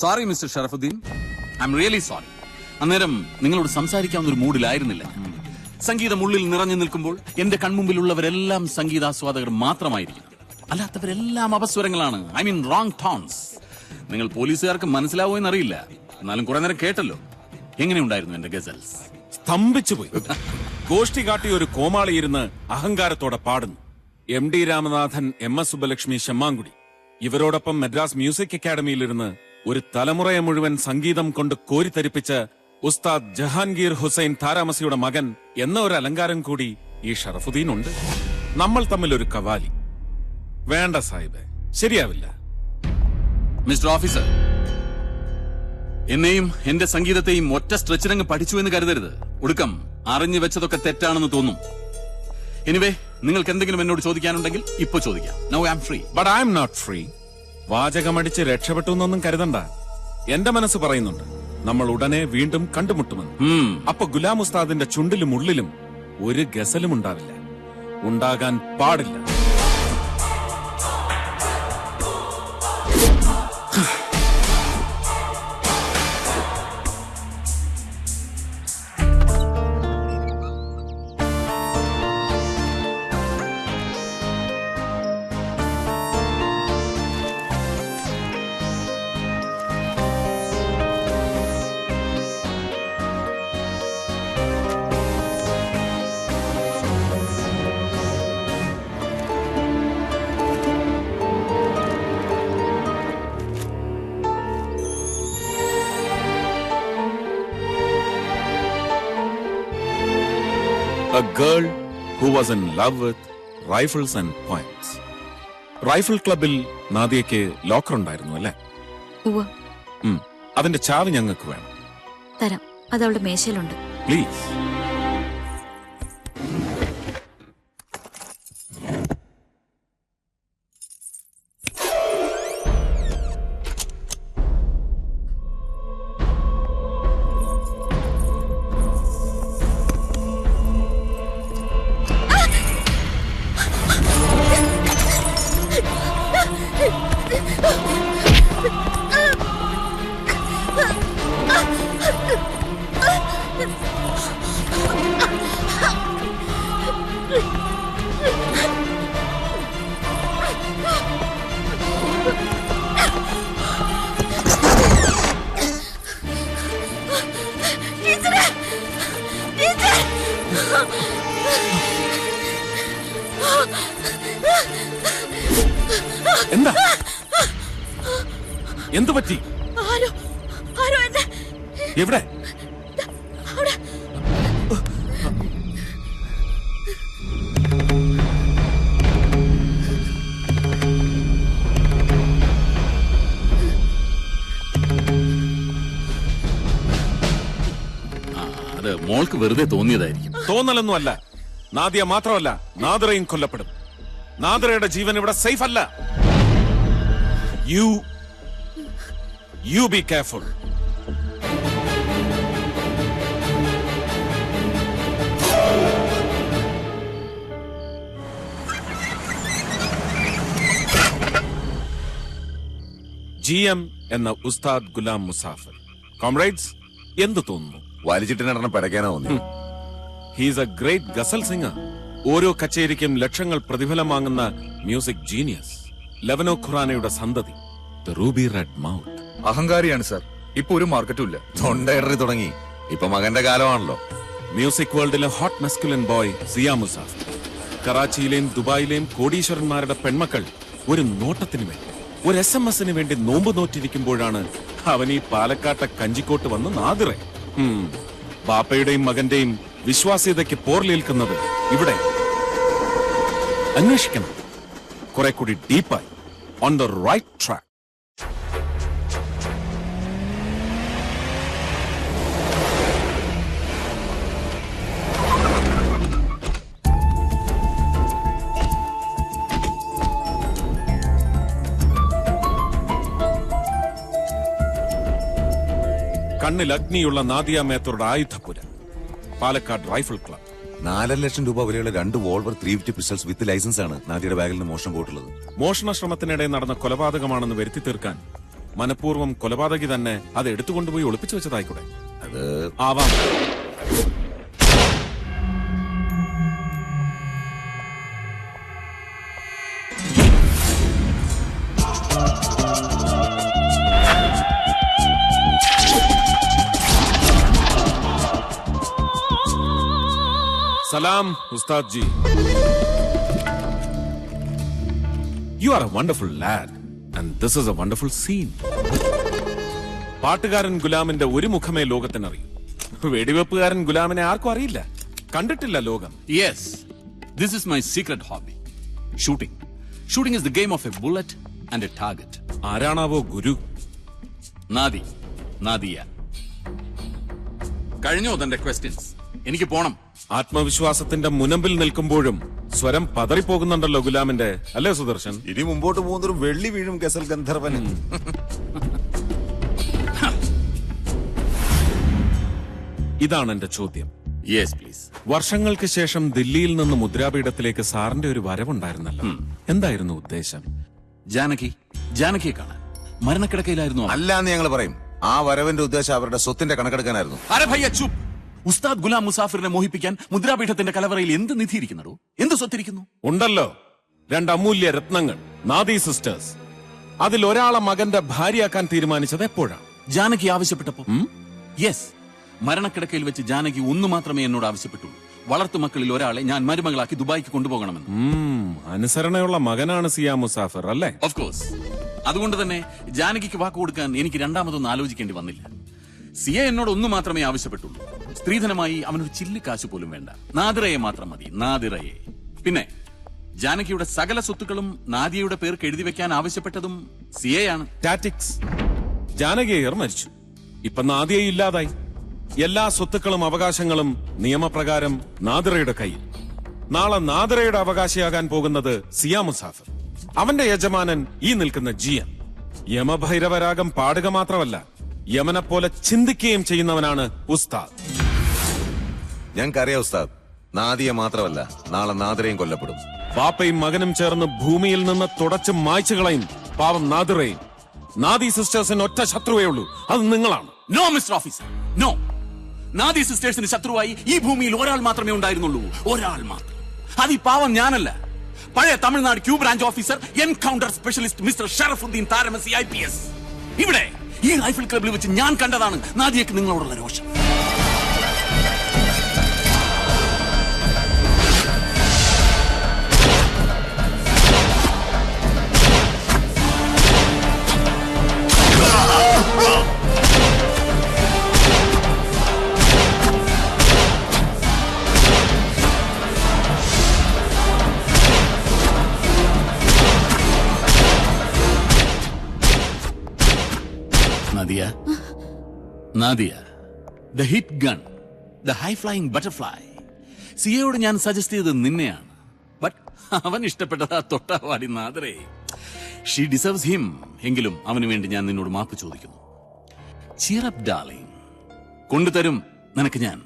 Sorry mister Sharafuddin I'm really sorry അന്നേരം നിങ്ങളോട് സംസാരിക്കാവുന്ന ഒരു മൂഡിലായിരുന്നില്ല സംഗീതം ഉള്ളിൽ നിറഞ്ഞു നിൽക്കുമ്പോൾ എന്റെ കൺമുമ്പിലുള്ളവരെല്ലാം സംഗീതാസ്വാദകർ മാത്രമായിരിക്കും. അല്ലാത്തവരെല്ലാം അപസ്വരങ്ങളാണ്. ഐ മീൻ റോങ് ടോൺസ് നിങ്ങൾ പോലീസുകാർക്ക് മനസ്സിലാവോ എന്നറിയില്ല. എന്നാലും കുറെ നേരം കേട്ടല്ലോ. എങ്ങനെയുണ്ടായിരുന്നു എന്റെ ഗസൽസ്? സ്തംഭിച്ചുപോയി ഗോഷ്ടി കാട്ടി ഒരു കോമാളി ഇരുന്ന് അഹങ്കാരത്തോടെ പാടുന്നു. M D Ramanathan M S Subbulakshmi Semmangudi. ഇവരോടൊപ്പം മദ്രാസ് മ്യൂസിക് അക്കാദമിയിലിരുന്ന് ഒരു തലമുറയെ മുഴുവൻ സംഗീതം കൊണ്ട് കോരിത്തരിപ്പിച്ച് ഉസ്താദ് ജഹാൻഗീർ ഹുസൈൻ താരാമസിയുടെ മകൻ എന്ന ഒരു അലങ്കാരം കൂടി ഈ ഷറഫുദ്ദീൻ ഉണ്ട് നമ്മൾ തമ്മിൽ ഒരു കവാലി. വേണ്ട സാഹിബ് ശരിയാവില്ല. മിസ്റ്റർ ഓഫീസർ എന്നെയും എന്റെ സംഗീതത്തെയും ഒറ്റ സ്ട്രെച്ചിനങ്ങ് പഠിച്ചു എന്ന് കരുതരുത്. ഒടുക്കം അറിഞ്ഞു വെച്ചതൊക്കെ തെറ്റാണെന്ന് തോന്നും. എനിവേ നിങ്ങൾക്ക് എന്തെങ്കിലും എന്നോട് ചോദിക്കാനുണ്ടെങ്കിൽ ഇപ്പൊ ചോദിക്കാം. No am free but I'm not free വാചകമടിച്ച് രക്ഷപ്പെട്ടു എന്നൊന്നും കരുതണ്ട. എന്റെ മനസ്സ് പറയുന്നുണ്ട് നമ്മൾ ഉടനെ വീണ്ടും കണ്ടുമുട്ടുമെന്ന്. അപ്പൊ ഗുലാം ഉസ്താദിന്റെ ചുണ്ടിലും ഉള്ളിലും ഒരു ഗസലും ഉണ്ടാവില്ല. ഉണ്ടാകാൻ പാടില്ല. A girl who was in love with rifles and points. Rifle ക്ലബിൽ നാദിയയ്ക്ക് ലോക്കർ ഉണ്ടായിരുന്നു അല്ലേ. അതിന്റെ ചാവി ഞങ്ങൾക്ക് വേണം. തരാം. അത് അവളുടെ മേശയിലുണ്ട്. പ്ലീസ് എന്തു പറ്റി? എവിടെ? അത് മോൾക്ക് വെറുതെ തോന്നിയതായിരിക്കും. തോന്നലൊന്നും അല്ല നാദിയ മാത്രമല്ല നാദറയും കൊല്ലപ്പെടും. നാദറയുടെ ജീവൻ ഇവിടെ സേഫ് അല്ല you you be careful. G M എന്ന ഉസ്താദ് ഗുലാം മുസാഫർ. കോംറേഡ്സ് എന്ത് തോന്നുന്നു? വലിച്ചിട്ടിനെണ്ണം പിടയ്ക്കാനാ തോന്നി. He's a great ghazal singer ഓരോ കച്ചേരിക്കും ലക്ഷങ്ങൾ പ്രതിഫലം വാങ്ങുന്ന മ്യൂസിക് ജീനിയസ് ലവനോ ഖുറാനയുടെ സന്തതി. ദ റൂബി റെഡ് മൗത്ത് അഹങ്കാരിയാണ് സാർ. ഇപ്പൊ ഒരു മാർക്കറ്റും ഇല്ല. തൊണ്ടയിടറി തുടങ്ങി. ഇപ്പൊ മകന്റെ കാലമാണല്ലോ. Music വേൾഡിലെ hot masculine boy Ziya Musaf. കറാച്ചിയിലെയും ദുബായിലെയും കോടീശ്വരന്മാരുടെ പെൺമക്കൾ ഒരു നോട്ടത്തിന് വേണ്ടി ഒരു എസ് എം എസിന് വേണ്ടി നോമ്പ് നോറ്റിരിക്കുമ്പോഴാണ് അവൻ ഈ പാലക്കാട്ടെ കഞ്ചിക്കോട്ട് വന്ന് നാതിറെ. ബാപ്പയുടെയും മകന്റെയും വിശ്വാസ്യതയ്ക്ക് പോർലേൽക്കുന്നത് ഇവിടെ. അന്വേഷിക്കണം. കുറെ കൂടി ഡീപ്പായി. ഓൺ ദ റൈറ്റ് ട്രാക്ക് കണ്ണിൽ അഗ്നിയുള്ള നാദിയ മേത്തറുടെ ആയുധപുര പാലക്കാട് റൈഫിൾ ക്ലബ്. നാലര ലക്ഷം രൂപ വിലയുള്ള രണ്ട് revolver three fifty pistols with licence ആണ് നാദിയുടെ ബാഗിൽ നിന്ന് മോഷണം പോയിട്ടുള്ളത്. മോഷണ ശ്രമത്തിനിടെ നടന്ന കൊലപാതകമാണെന്ന് വരുത്തി തീർക്കാൻ മനഃപൂർവം കൊലപാതകി തന്നെ അത് എടുത്തുകൊണ്ടുപോയി ഒളിപ്പിച്ചു വെച്ചതായിക്കൂടെ? ആവാം. സലാം Ustad ji you are a wonderful lad and this is a wonderful scene പാട്ടുകാരൻ ഗുലാമിന്റെ ഒരു മുഖമേ ലോകത്തിനറിയൂ. വെടിവെപ്പുകാരൻ ഗുലാമിനെ ആർക്കും അറിയില്ല. കണ്ടിട്ടില്ല ലോകം. Yes this is my secret hobby shooting shooting is the game of a bullet and a target ആരാണാവോ ഗുരു? നാദി. നാദിയ. കഴിഞ്ഞോ തന്റെ ക്വസ്റ്റ്യൻസ് എനിക്ക് പോണം. ആത്മവിശ്വാസത്തിന്റെ മുനമ്പിൽ നിൽക്കുമ്പോഴും സ്വരം പതറിപ്പോകുന്നുണ്ടല്ലോ ഗുലാമിന്റെ. അല്ലേ സുദർശൻ? ഇനി മുമ്പോട്ട് പോകുന്നൊരു വെള്ളി വീഴും ഗസൽ ഗന്ധർവന്. ഇതാണ് എന്റെ ചോദ്യം. യെസ് പ്ലീസ് വർഷങ്ങൾക്ക് ശേഷം ദില്ലിയിൽ നിന്ന് മുദ്രാപീഠത്തിലേക്ക് സാറിന്റെ ഒരു വരവുണ്ടായിരുന്നല്ലോ. എന്തായിരുന്നു ഉദ്ദേശം? ജാനകി ജാനകിയെ കാണാൻ. മരണക്കിടക്കയിലായിരുന്നു അല്ല അല്ലാന്ന് ഞങ്ങൾ പറയും. ആ വരവിന്റെ ഉദ്ദേശം അവരുടെ സ്വത്തിന്റെ കണക്കെടുക്കാനായിരുന്നു. അരെ ഭയ്യ ചുപ് ഉസ്താദ് ഗുലാം മുസാഫിറിനെ മോഹിപ്പിക്കാൻ മുദ്രാപീഠത്തിന്റെ കലവറയിൽ എന്ത് നിധി ഇരിക്കുന്നടോ എന്ത് സ്വത്തിരിക്കുന്നു? ഉണ്ടല്ലോ. രണ്ട് അമൂല്യ രത്നങ്ങൾ. നാദി സിസ്റ്റേഴ്സ്. അതിൽ ഒരാളെ മകന്റെ ഭാര്യയാക്കാൻ തീരുമാനിച്ചത് എപ്പോഴാണ് ജാനകി ആവശ്യപ്പെട്ടപ്പോ യെസ് മരണക്കിടക്കയിൽ വെച്ച് ജാനകി ഒന്നു മാത്രമേ എന്നോട് ആവശ്യപ്പെട്ടുള്ളൂ. വളർത്തു മക്കളിൽ ഒരാളെ ഞാൻ മരുമകളാക്കി ദുബായിക്ക് കൊണ്ടുപോകണമെന്ന്. അനുസരണയുള്ള മകനാണ് സിയാ മുസാഫർ അല്ലേ? ഓഫ് കോഴ്സ് അതുകൊണ്ട് തന്നെ ജാനകിക്ക് വാക്ക് കൊടുക്കാൻ എനിക്ക് രണ്ടാമതൊന്നും ആലോചിക്കേണ്ടി വന്നില്ല. സിയ എന്നോട് ഒന്നു മാത്രമേ ആവശ്യപ്പെട്ടുള്ളൂ. സ്ത്രീധനമായി അവനൊരു ചില്ല് കാശ് പോലും വേണ്ട. നാദിറയെ മാത്രം മതി നാദിറയെ. പിന്നെ ജാനകിയുടെ സകല സ്വത്തുക്കളും നാദിയയുടെ പേർക്ക് എഴുതി വെക്കാൻ ആവശ്യപ്പെട്ടതും സിയയാണ് ടാറ്റിക്സ് ജാനകിയർ മരിച്ചു. ഇപ്പൊ നാദിയെ ഇല്ലാതായി. എല്ലാ സ്വത്തുക്കളും അവകാശങ്ങളും നിയമപ്രകാരം നാദിറയുടെ കയ്യിൽ. നാളെ നാദിറയുടെ അവകാശിയാകാൻ പോകുന്നത് സിയാ മുസാഫർ. അവന്റെ യജമാനൻ ഈ നിൽക്കുന്ന ജിയൻ. യമഭൈരവരാഗം പാടുക മാത്രമല്ല യമനെപ്പോലെ പോലെ ചിന്തിക്കുകയും ചെയ്യുന്നവനാണ് ഉസ്താദ്. ഞങ്ങൾക്കറിയാം ഉസ്താദ്. നാദിയെ മാത്രമല്ല നാളെ നാദിരയും കൊല്ലപ്പെടും. പാപ്പയും മകനും ചേർന്ന് ഭൂമിയിൽ നിന്ന് തുടച്ച് മായ്ച്ചു കളയും. പാവം നാദിറയും നാദി സിസ്റ്റേഴ്സിന് ഒറ്റ ശത്രുവേ ഉള്ളൂ. അത് നിങ്ങളാണ്. No mister officer no Nadi സിസ്റ്റേഴ്സിന് ശത്രുവായി ഈ ഭൂമിയിൽ ഒരാൾ മാത്രമേ ഉണ്ടായിരുന്നുള്ളൂ. ഒരാൾ മാത്രം. അത് ഈ പാവം ഞാനല്ല. പഴയ Tamil Nadu Q branch officer encounter specialist mister Sharafuddin Tharamasi I P S ഇവിടെ ഈ റൈഫിൾ ക്ലബിൽ വെച്ച് ഞാൻ കണ്ടതാണ് നാദിയക്ക് നിങ്ങളോടുള്ള രോഷം. Nadiya the hit gun the high flying butterfly സിയയോട് ഞാൻ സജസ്റ്റ് ചെയ്തത് നിന്നെയാണ്. ബട്ട് അവൻ ഇഷ്ടപ്പെട്ടത് ആ തൊട്ടാവാടി നാദരേ. ഷീ ഡിസേർവ്സ് ഹിം എങ്കിലും അവന് വേണ്ടി ഞാൻ നിന്നോട് മാപ്പ് ചോദിക്കുന്നു. ചിയറപ്പ് ഡാർലിംഗ് കൊണ്ടുതരും നിനക്ക് ഞാൻ.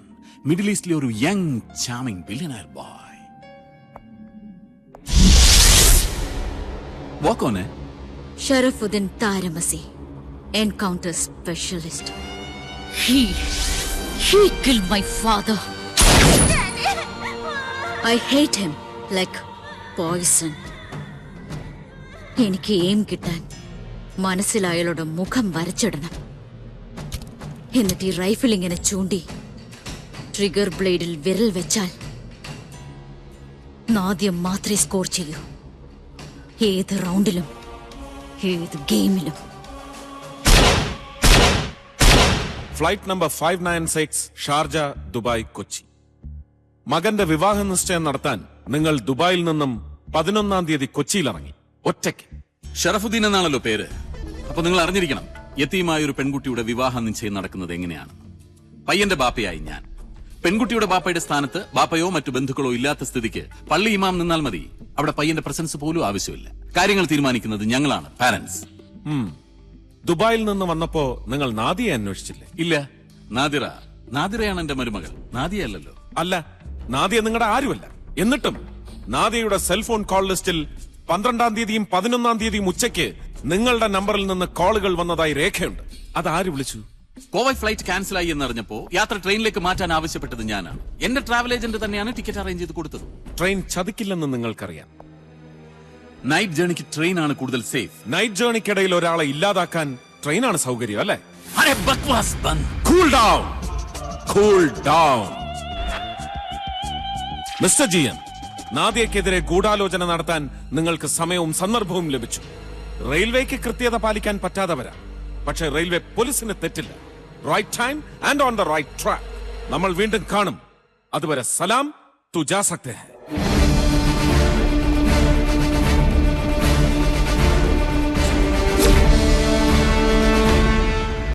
മിഡിൽ ഈസ്റ്റിലെ ഒരു യങ് ചാമിങ് ബില്യനയർ ബോയ് വാക്കോനെ Sharafuddin Tharamasi encounter specialist he He killed my father. I hate him like poison. എനിക്ക് എയിം കിട്ടാൻ മനസ്സിൽ അയാളുടെ മുഖം വരച്ചിടണം എന്നിട്ട് ഈ റൈഫിൾ ഇങ്ങനെ ചൂണ്ടി ട്രിഗർ ബ്ലേഡിൽ വിരൽ വെച്ചാൽ നാദ്യം മാത്രമേ സ്കോർ ചെയ്യൂ ഏത് റൗണ്ടിലും ഏത് ഗെയിമിലും flight number five nine six Sharjah Dubai Kochi. മകന്റെ വിവാഹ നിശ്ചയം നടത്താൻ നിങ്ങൾ ദുബായിൽ നിന്നും പതിനൊന്നാം തീയതി കൊച്ചിയിൽ ഇറങ്ങി ഒറ്റയ്ക്ക്. ഷറഫുദ്ദീൻ എന്നാണല്ലോ പേര്. അപ്പൊ നിങ്ങൾ അറിഞ്ഞിരിക്കണം യത്തീമായ ഒരു പെൺകുട്ടിയുടെ വിവാഹ നിശ്ചയം നടക്കുന്നത് എങ്ങനെയാണ്. പയ്യന്റെ ബാപ്പയായി ഞാൻ. പെൺകുട്ടിയുടെ ബാപ്പയുടെ സ്ഥാനത്ത് ബാപ്പയോ മറ്റു ബന്ധുക്കളോ ഇല്ലാത്ത സ്ഥിതിക്ക് പള്ളി ഇമാം നിന്നാൽ മതി. അവിടെ പയ്യന്റെ പ്രസൻസ് പോലും ആവശ്യമില്ല. കാര്യങ്ങൾ തീരുമാനിക്കുന്നത് ഞങ്ങളാണ് പാരന്റ്സ്. ദുബായിൽ നിന്ന് വന്നപ്പോ നിങ്ങൾ നാദിയെ അന്വേഷിച്ചില്ലേ? ഇല്ല. നാദിറ. നാദിറയാണ് എന്റെ മരുമകൾ. നാദിയല്ലോ അല്ല നാദിയ നിങ്ങളുടെ ആരുമല്ല. എന്നിട്ടും നാദിയയുടെ സെൽഫോൺ കോൾ ലിസ്റ്റിൽ പന്ത്രണ്ടാം തീയതിയും പതിനൊന്നാം തീയതിയും ഉച്ചയ്ക്ക് നിങ്ങളുടെ നമ്പറിൽ നിന്ന് കോളുകൾ വന്നതായി രേഖയുണ്ട്. അത് ആര് വിളിച്ചു? കോവൈ ഫ്ലൈറ്റ് ക്യാൻസൽ ആയി എന്നറിഞ്ഞപ്പോ യാത്ര ട്രെയിനിലേക്ക് മാറ്റാൻ ആവശ്യപ്പെട്ടത് ഞാനാണ്. എന്റെ ട്രാവൽ ഏജന്റ് തന്നെയാണ് ടിക്കറ്റ് അറേഞ്ച് ചെയ്ത് കൊടുത്തത്. ട്രെയിൻ ചതിക്കില്ലെന്ന് നിങ്ങൾക്കറിയാം. നൈറ്റ് ജേണിക്ക് ട്രെയിൻ ആണ് കൂടുതൽ സേഫ് നൈറ്റ് ജേണിക്കിടയിൽ ഒരാളെ ഇല്ലാതാക്കാൻ ട്രെയിനാണ് സൗകര്യം അല്ലേ? അരെ ബക്വാസ് cool down cool down mister G M നാദിയക്കെതിരെ ഗൂഢാലോചന നടത്താൻ നിങ്ങൾക്ക് സമയവും സന്ദർഭവും ലഭിച്ചു. റെയിൽവേക്ക് കൃത്യത പാലിക്കാൻ പറ്റാതെ വരാം. പക്ഷേ റെയിൽവേ പോലീസിന് തെറ്റില്ല. Right time and on the right track നമ്മൾ വീണ്ടും കാണും. അതുവരെ സലാം തുജാസക്തേ സക്തേ